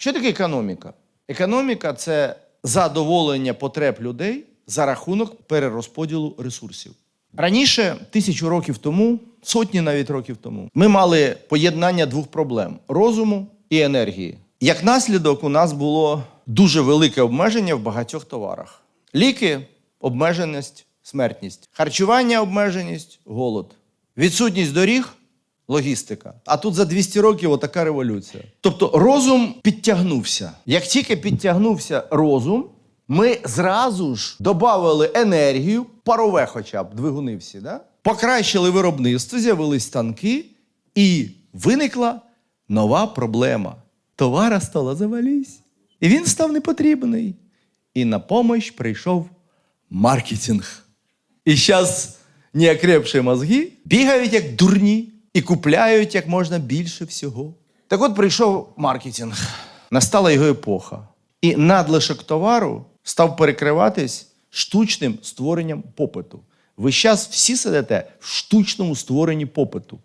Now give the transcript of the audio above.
Що таке економіка? Економіка це задоволення потреб людей за рахунок перерозподілу ресурсів. Раніше, тисячу років тому, сотні навіть років тому, ми мали поєднання двох проблем розуму і енергії. Як наслідок, у нас було дуже велике обмеження в багатьох товарах: ліки, обмеженість, смертність, харчування, обмеженість, голод, відсутність доріг, логістика. А тут за 200 років отака революція. Тобто розум підтягнувся. Як тільки підтягнувся розум, ми зразу ж додали енергію, парове хоча б, двигуни всі, да? покращили виробництво, з'явились станки, і виникла нова проблема. Товара стало завались. І він став непотрібний. І на помощь прийшов маркетинг. І зараз неокрепші мозги бігають як дурні і купляють як можна більше всього. Так от прийшов маркетинг, настала його епоха. І надлишок товару став перекриватись штучним створенням попиту. Ви зараз всі сидите в штучному створенні попиту.